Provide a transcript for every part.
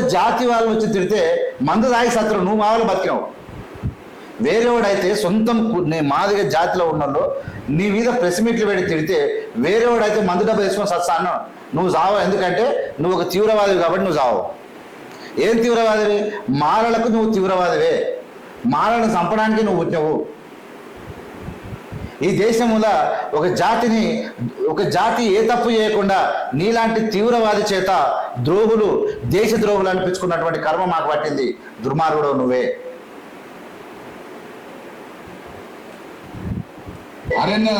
జాతి వాళ్ళు వచ్చి తిడితే మంద తాగి సత్రం నువ్వు మావలు బతికినావు. వేరేవాడైతే సొంతం కు- నీ మాదిగ జాతిలో ఉన్నాడు నీ మీద ప్రెస్ మీట్లు పెట్టి తిడితే వేరేవాడైతే మందు డబ్బు వేసుకొని సత్సా అన్నావు నువ్వు చావు ఎందుకంటే నువ్వు ఒక తీవ్రవాదివి కాబట్టి నువ్వు చావు ఏం తీవ్రవాదివి? మాలలకు నువ్వు తీవ్రవాదివే. మాలను చంపడానికి నువ్వు పుట్టినవు. ఈ దేశంలో ఒక జాతిని ఒక జాతి ఏ తప్పు చేయకుండా నీలాంటి తీవ్రవాది చేత ద్రోహులు దేశ ద్రోహులు అనిపించుకున్నటువంటి కర్మ మాకు పట్టింది. దుర్మార్గుడు నువ్వే. అరణ్య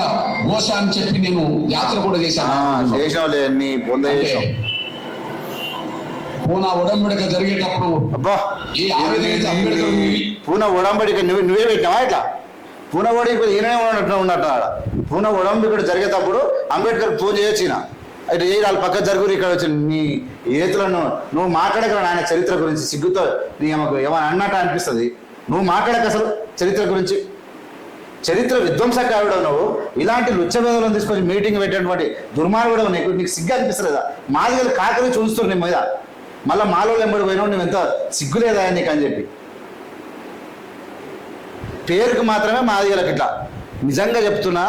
ఘోష అని చెప్పి నేను యాత్ర కూడా చేశాను. పూనా ఉడంబడిక జరిగేటప్పుడు అబ్బా ఈ. పూన ఉడంబడిక నువ్వు నువ్వే పెట్టినావా ఇట్లా? పూన ఇక్కడ ఈయనే ఉన్నట్టు ఉన్నట్టు ఆడ. పూనవడం ఇక్కడ జరిగేటప్పుడు అంబేద్కర్ ఫోన్ చేసిన. అయితే ఏ వాళ్ళ పక్క జరుగురు ఇక్కడ వచ్చి నీ ఏతులను నువ్వు మాట్లాడక ఆయన చరిత్ర గురించి. సిగ్గుతో నీ ఆమెకు ఏమైనా అన్నట్టు అనిపిస్తుంది. నువ్వు మాట్లాడక అసలు చరిత్ర గురించి. చరిత్ర విధ్వంసకారుడు నువ్వు. ఇలాంటి లుచ్చభేదాలను తీసుకొని మీటింగ్ పెట్టేటువంటి దుర్మార్గుడు నీకు. నీకు సిగ్గు అనిపిస్తలేదా? మాదిగలు కాకరి చూస్తున్నారు నీ మీద. మళ్ళీ మాలో ఎంబడి పోయినావు నువ్వు ఎంత సిగ్గులేదా నీకు అని చెప్పి. పేరుకు మాత్రమే మాదిగలకు ఇట్లా నిజంగా చెప్తున్నా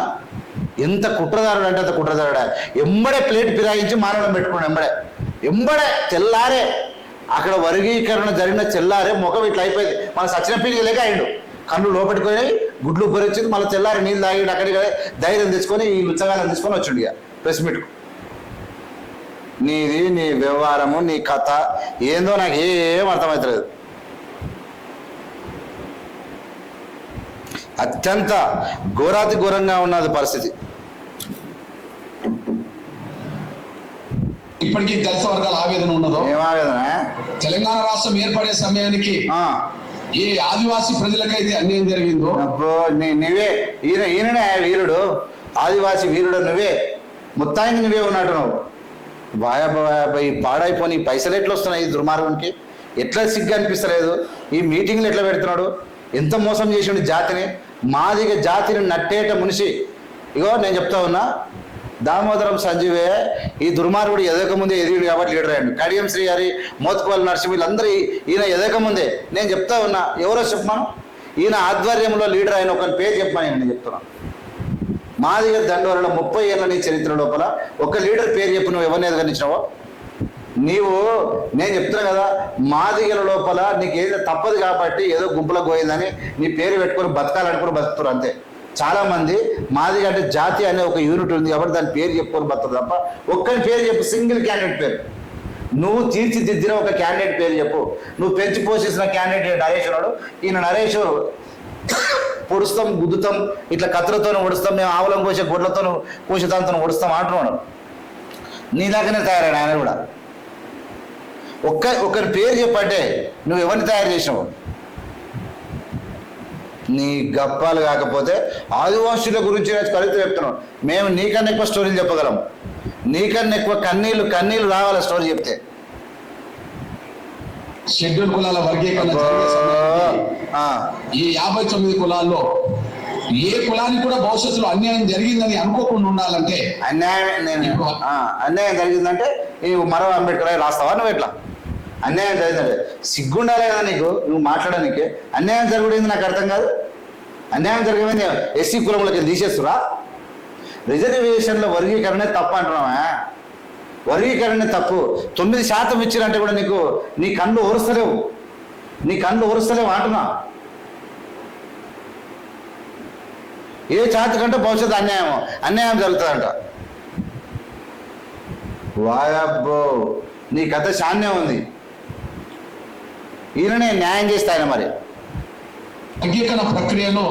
ఎంత కుట్రదారుడు అంటే అంత కుట్రదారుడా. ఎంబడే ప్లేట్ పిరాయించి మానడం పెట్టుకున్నాడు ఎంబడే. ఎంబడే తెల్లారే. అక్కడ వర్గీకరణ జరిగిన చెల్లారే ముఖం ఇట్లా అయిపోయింది. మన సచిన పీలికి లేక అయిండు కళ్ళు లోపెట్టుకొని గుడ్లు పొరిచింది మళ్ళీ తెల్లారి నీళ్ళు తాగి అక్కడికి ధైర్యం తెచ్చుకొని ఈ లుచ్చగాలను తీసుకొని వచ్చిండు ఇక ప్రెస్ మీట్కు. నీది నీ వ్యవహారము నీ కథ ఏందో నాకు ఏం అర్థమవుతలేదు అత్యంత ఘోరాతి ఘోరంగా ఉన్నది పరిస్థితి. ఇప్పటికీ దళిత వర్గాల ఆవేదన ఉన్నదో? ఏమావేదన తెలంగాణ రాష్ట్రం ఏర్పడే సమయానికి ఏ ఆదివాసీ ప్రజలకైతే అన్యాయం జరిగిందో? నువ్వే. ఈయన ఈయననే వీరుడు. ఆదివాసి వీరుడు నువ్వే. మొత్తానికి నువ్వే ఉన్నట్టు నువ్వు. పాడైపోని ఈ పైసలు ఎట్లా వస్తున్నాయి ఈ దుర్మార్గునికి? ఎట్లా సిగ్గు అనిపిస్తలేదు? ఈ మీటింగ్లు ఎట్లా పెడుతున్నాడు? ఎంత మోసం చేసిండు జాతిని? మాదిగ జాతిని నట్టేట మునిషి. ఇగో నేను చెప్తా ఉన్నా దామోదరం సంజీవే ఈ దుర్మార్గుడు ఎదక ముందే ఎదిగాడు కాబట్టి లీడర్ అయ్యాడు. కడియం శ్రీ గారి మోత్కువల్ నరసింహ వీళ్ళందరూ ఈయన ఎదకముందే నేను చెప్తా ఉన్నా ఎవరో చెప్పమాను? ఈయన ఆధ్వర్యంలో లీడర్ అయిన ఒక పేరు చెప్పమని నేను చెప్తున్నాను మాదిగ దండోరలో ముప్పై ఏళ్ళ నీ చరిత్ర లోపల ఒక లీడర్ పేరు చెప్పు నువ్వు ఎవరిని ఎదగనిచ్చినావో? నీవు నేను చెప్తున్నా కదా మాదిగల లోపల నీకు తప్పదు కాబట్టి ఏదో గుంపులకు పోయిందని నీ పేరు పెట్టుకొని బతకాలనుకుని బతుకుతారు అంతే. చాలామంది మాదిగ అంటే జాతి అనే ఒక యూనిట్ ఉంది కాబట్టి దాని పేరు చెప్పుకొని బతుకుతారు తప్ప ఒక్కరి పేరు చెప్పు సింగిల్ క్యాండిడేట్ పేరు. నువ్వు తీర్చిదిద్దిన ఒక క్యాండిడేట్ పేరు చెప్పు. నువ్వు పెంచి పోషించిన క్యాండిడేట్ నరేష్ ఉన్నాడు. ఈయన నరేష్ పొడుస్తాం గుద్దుతాం ఇట్లా కత్తులతోనే ఒడుస్తాం మేము ఆవులం కోసే గొడ్లతోనూ కోసే ఒడుస్తాం అంటున్నాడు. నీ దాకానే తయారాడు ఆయన కూడా. ఒక్క ఒకరి పేరు చెప్పంటే నువ్వు ఎవరిని తయారు చేసినావు? నీ గప్పాలు కాకపోతే ఆదివాసుల గురించి చరిత్ర చెప్తున్నావు మేము నీకన్నా ఎక్కువ స్టోరీలు చెప్పగలం. నీకన్నా ఎక్కువ కన్నీళ్ళు కన్నీళ్ళు రావాలి స్టోరీ చెప్తే. షెడ్యూల్ కులాల వర్గీకరణ ఈ యాభై తొమ్మిది కులాల్లో ఏ కులానికి కూడా భవిష్యత్తులో అన్యాయం జరిగిందని అనుకోకుండా ఉండాలంటే అన్యాయం నేను అన్యాయం జరిగిందంటే మరో అంబేద్కర్ రాస్తావా నువ్వు ఎట్లా? అన్యాయం జరిగిందంటే. సిగ్గుండాలి కదా నీకు? నువ్వు మాట్లాడడానికి. అన్యాయం జరుగుతుంది నాకు అర్థం కాదు? అన్యాయం జరిగింది ఎస్సీ కులంలోకి తీసేస్తురా? రిజర్వేషన్లో వర్గీకరణే తప్పు అంటున్నావా? వర్గీకరణ తప్పు. తొమ్మిది శాతం ఇచ్చిరంటే కూడా నీకు నీ కళ్ళు ఓరుస్తలేవు నీ కళ్ళు ఓరుస్తలేవు అంటున్నా. ఏ జాతి కంటే భవిష్యత్తు అన్యాయం అన్యాయం జరుగుతుందంట. వాయబ్బో నీ కథ శాన్యం ఉంది. ఈయననే న్యాయం చేస్తా ఆయన మరి. వర్గీకరణ ప్రక్రియలో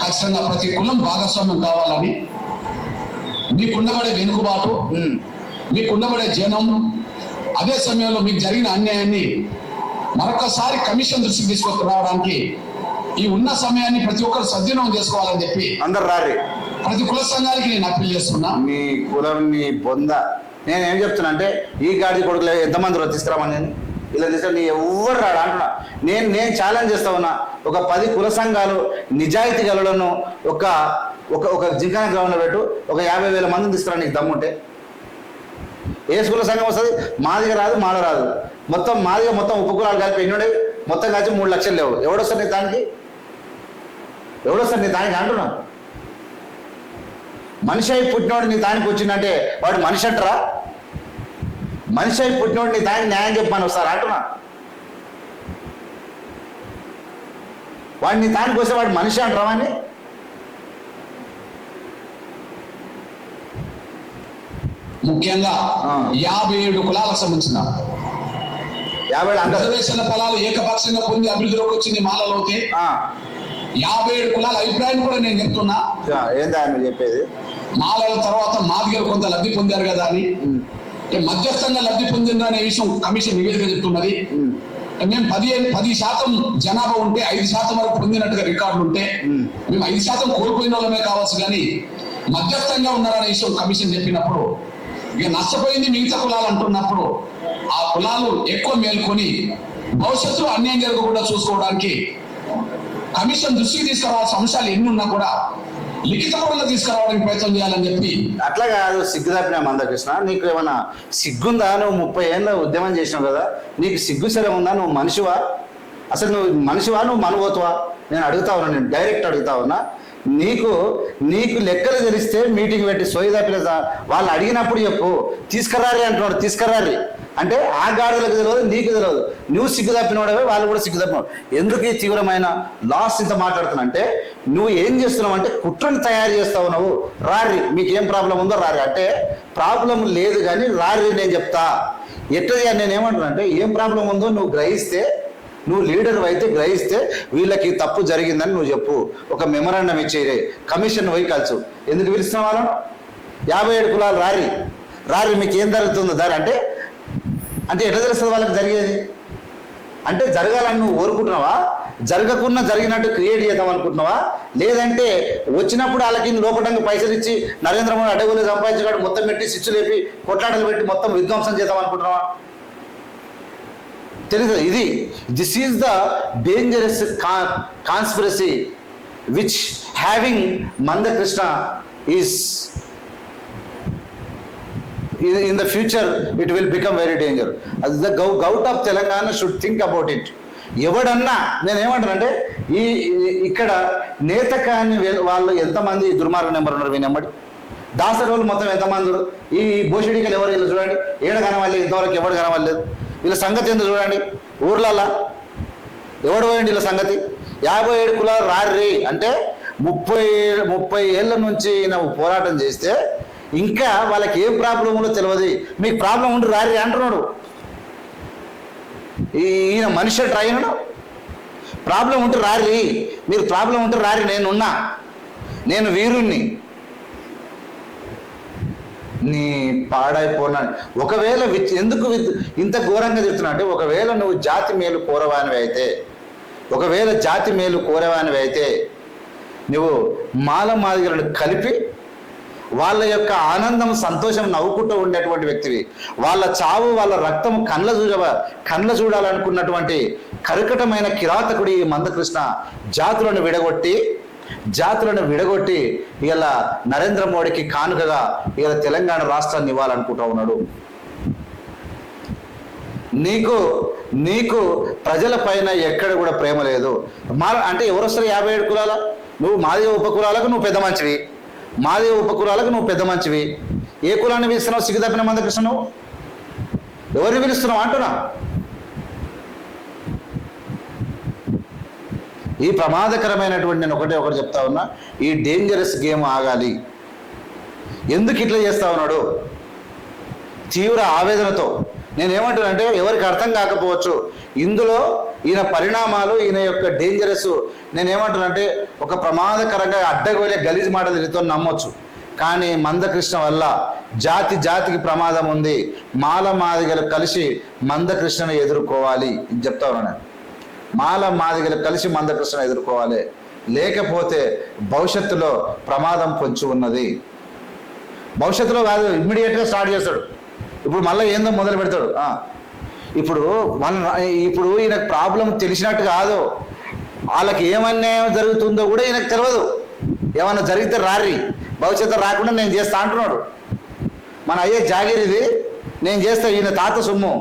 ఖచ్చితంగా ప్రతి కులం భాగస్వామ్యం కావాలని. మీకుండబడే వెనుకబాటు మీకుండబడే జనం అదే సమయంలో మీకు జరిగిన అన్యాయాన్ని మరొకసారి కమిషన్ దృష్టికి తీసుకొని రావడానికి ఈ ఉన్న సమయాన్ని ప్రతి ఒక్కరు సద్వినియోగం చేసుకోవాలని చెప్పి అందరు రారి. ప్రతి కుల సంఘానికి నేను అప్పీల్ చేస్తున్నా. నీ కులం నీ బొంద. నేను ఏం చెప్తున్నా అంటే ఈ గాడి కొడుకులు ఎంతమంది రో తీసుకురామని? నేను ఇలా తీసుకొని నీ ఎవరు రాడు అంటున్నా. నేను నేను ఛాలెంజ్ చేస్తా ఉన్నా. ఒక పది కుల సంఘాలు నిజాయితీ గలను ఒక ఒక ఒక జింకాన గ్రౌండ్లో పెట్టు. ఒక యాభై వేల మందిని తీసుకురా నీకు దమ్ముంటే ఏ కుల సంఘం వస్తుంది? మాదిగా రాదు మాల రాదు. మొత్తం మాదిగా మొత్తం ఉపకులాలు కలిపి ఎన్ని ఉండేవి? మొత్తం కలిసి మూడు లక్షలు లేవు. ఎవడొస్తారు నీ దానికి? ఎవడొస్తారు నీ దానికి అంటున్నా. మనిషి అయి పుట్టినోడు నీ దానికి వచ్చిందంటే వాడు మనిషి అంటారా? మనిషి అయి పుట్టినోడు నీ దానికి న్యాయం చెప్పమని వస్తారు అంటున్నా. వాడు నీ దానికి వస్తే వాడు మనిషి అంటారా అని? ముఖ్యంగా. యాభై ఏడు కులాలకు సంబంధించిన. యాభై రిజర్వేషన్ల ఫలాలు ఏకపక్షంగా పొంది అభివృద్ధిలోకి వచ్చింది మాలలో అయితే యాభై ఏడు కులాల అభిప్రాయం కూడా నేను చెప్తున్నా. ఏందా చెప్పేది? మాలల తర్వాత మాదిగలు కొంత లబ్ధి పొందారు కదా అని. అంటే మధ్యస్థంగా లబ్ధి పొందిందా అనే విషయం కమిషన్ నివేదిక చెప్తున్నది మేము పది పది శాతం జనాభా ఉంటే ఐదు శాతం వరకు పొందినట్టుగా రికార్డులు ఉంటే. మేము ఐదు శాతం కోల్పోయిన వాళ్ళమే కావచ్చు కానీ మధ్యస్థంగా ఉన్నారనే విషయం కమిషన్ చెప్పినప్పుడు ఇక నష్టపోయింది మిగతా కులాలు అంటున్నప్పుడు ఆ కులాలు ఎక్కువ మేల్కొని భవిష్యత్తులో అన్యాయం జరగకుండా చూసుకోవడానికి కమిషన్ దృష్టికి తీసుకురావాల్సిన అంశాలు ఎన్ని ఉన్నా కూడా లిఖితపూర్వకంగా తీసుకురావడానికి ప్రయత్నం చేయాలని చెప్పి. అట్లా కాదు సిగ్గు తప్పిన మందకృష్ణ. నీకు ఏమన్నా సిగ్గుందా? నువ్వు ముప్పై ఏళ్ళ ఉద్యమం చేసినావు కదా. నీకు సిగ్గు సరే ఉందా? నువ్వు మనిషివా? అసలు నువ్వు మనిషివా? నువ్వు మనబోతువా నేను అడుగుతా ఉన్నా నేను డైరెక్ట్ అడుగుతా ఉన్నా. నీకు నీకు లెక్కలు తెలిస్తే మీటింగ్ పెట్టి సోయి వాళ్ళు అడిగినప్పుడు చెప్పు. తీసుకురారి అంటున్నాడు తీసుకురారి అంటే ఆ గాడులకు తెలియదు నీకు తెలియదు. నువ్వు సిగ్గుదప్పినోడవే వాళ్ళు కూడా సిగ్గుదప్పినావు ఎందుకు ఈ తీవ్రమైన లాస్ ఇంత మాట్లాడుతున్నా అంటే నువ్వు ఏం చేస్తున్నావు అంటే కుట్రను తయారు చేస్తావు నువ్వు. రారి మీకు ఏం ప్రాబ్లం ఉందో రారి అంటే ప్రాబ్లం లేదు కానీ రారి నేను చెప్తా. ఎట్లా నేను ఏమంటున్నా అంటే ఏం ప్రాబ్లం ఉందో నువ్వు గ్రహిస్తే నువ్వు లీడర్ అయితే గ్రహిస్తే వీళ్ళకి తప్పు జరిగిందని నువ్వు చెప్పు. ఒక మెమరాండం ఇచ్చేరే కమిషన్ పోయి ఎందుకు పిలుస్తున్నావు వాళ్ళం? యాభై ఏడు కులాలు రారి. రారి మీకు ఏం జరుగుతుందో దారి అంటే అంటే ఎట్లా తెలుస్తుంది వాళ్ళకి జరిగేది? అంటే జరగాలని నువ్వు కోరుకుంటున్నావా? జరగకుండా జరిగినట్టు క్రియేట్ చేద్దాం అనుకుంటున్నావా? లేదంటే వచ్చినప్పుడు వాళ్ళకి లోపటంగా పైసలు ఇచ్చి నరేంద్ర మోడీ అడవులు సంపాదించుకోవడం మొత్తం పెట్టి సిచ్చు లేపి కొట్లాటలు పెట్టి మొత్తం విధ్వంసం చేద్దాం అనుకుంటున్నావా? తెలుసు. ఇది this is the dangerous conspiracy which having Manda Krishna is in the future it will become very danger అది the gov govt of Telangana should think about it ఎవడన్నా నేను ఏమంటానంటే ఈ ఇక్కడ నేత కాని వాళ్ళు ఎంతమంది దుర్మార్గ నెంబర్ ఉన్నారు వినమ్మడి దాసరోలు మొత్తం ఎంతమంది ఈ భోషడికలు ఎవరు చూడండి? ఏడు కనవాలి ఇంతవరకు ఎవడు కనవలేదు వీళ్ళ సంగతి ఎందుకు చూడండి. ఊర్లల్లా ఎవడు పోయండి వీళ్ళ సంగతి? యాభై ఏడు కులాలు రారి అంటే ముప్పై ముప్పై ఏళ్ళ నుంచి నువ్వు పోరాటం చేస్తే ఇంకా వాళ్ళకి ఏం ప్రాబ్లం ఉందో తెలియదు మీకు ప్రాబ్లం ఉండి రారి అంటున్నాడు. ఈయన మనిషి ట్రైనడు ప్రాబ్లం ఉంటే రారి మీరు ప్రాబ్లం ఉంటే రారి నేనున్నా. నేను వీరుణ్ణి. నీ పాడైపోనా? ఒకవేళ ఎందుకు విత్- ఇంత ఘోరంగా చెప్తున్నా అంటే ఒకవేళ నువ్వు జాతి మేలు కోరవానివి అయితే ఒకవేళ జాతి మేలు కోరవానివి అయితే నువ్వు మాల మాదిగలను కలిపి వాళ్ళ యొక్క ఆనందం సంతోషం నవ్వుకుంటూ ఉండేటువంటి వ్యక్తివి. వాళ్ళ చావు వాళ్ళ రక్తం కళ్ళ చూడవ కళ్ళ చూడాలనుకున్నటువంటి కరుకటమైన కిరాతకుడి మందకృష్ణ జాతులను విడగొట్టి జాతులను విడగొట్టి ఇలా నరేంద్ర మోడీకి కానుకగా ఇలా తెలంగాణ రాష్ట్రాన్ని ఇవ్వాలనుకుంటా ఉన్నాడు. నీకు నీకు ప్రజల పైన ఎక్కడ కూడా ప్రేమ లేదు. మా అంటే ఎవరు వస్తారు యాభై ఏడు కులాల? నువ్వు మాదిగ ఉపకులాలకు నువ్వు పెద్ద మంచివి. మాదిగ ఉపకులాలకు నువ్వు పెద్ద మంచివి. ఏ కులాన్ని పిలుస్తున్నావు? సిగ్గు తప్పిన మందకృష్ణ నువ్వు ఎవరిని పిలుస్తున్నావు? అంటున్నా. ఈ ప్రమాదకరమైనటువంటి నేను ఒకటే ఒకటి చెప్తా ఉన్నా ఈ డేంజరస్ గేమ్ ఆగాలి. ఎందుకు ఇట్లా చేస్తా ఉన్నాడు? తీవ్ర ఆవేదనతో. నేను ఎవరికి అర్థం కాకపోవచ్చు ఇందులో ఈయన పరిణామాలు ఈయన యొక్క డేంజరస్ నేను ఒక ప్రమాదకరంగా అడ్డగోలే గలీజ్ మాటలు వీరితో నమ్మొచ్చు. కానీ మందకృష్ణ వల్ల జాతి జాతికి ప్రమాదం ఉంది. మాల మాదిగలు కలిసి మందకృష్ణను ఎదుర్కోవాలి. చెప్తా ఉన్నాను మాల మాదిగలు కలిసి మందకృష్ణ ఎదుర్కోవాలి. లేకపోతే భవిష్యత్తులో ప్రమాదం పొంచి ఉన్నది. భవిష్యత్తులో కాదు ఇమ్మీడియట్గా స్టార్ట్ చేస్తాడు. ఇప్పుడు మళ్ళీ ఏందో మొదలు పెడతాడు. ఇప్పుడు మన ఇప్పుడు ఈయనకు ప్రాబ్లం తెలిసినట్టు కాదు. వాళ్ళకి ఏమన్యాయం జరుగుతుందో కూడా ఈయనకు తెలియదు ఏమన్నా జరిగితే రారి భవిష్యత్తు రాకుండా నేను చేస్తా అంటున్నాడు. మన అయ్యే జాగిర్ ఇది నేను చేస్తా ఈయన తాత సొమ్ము.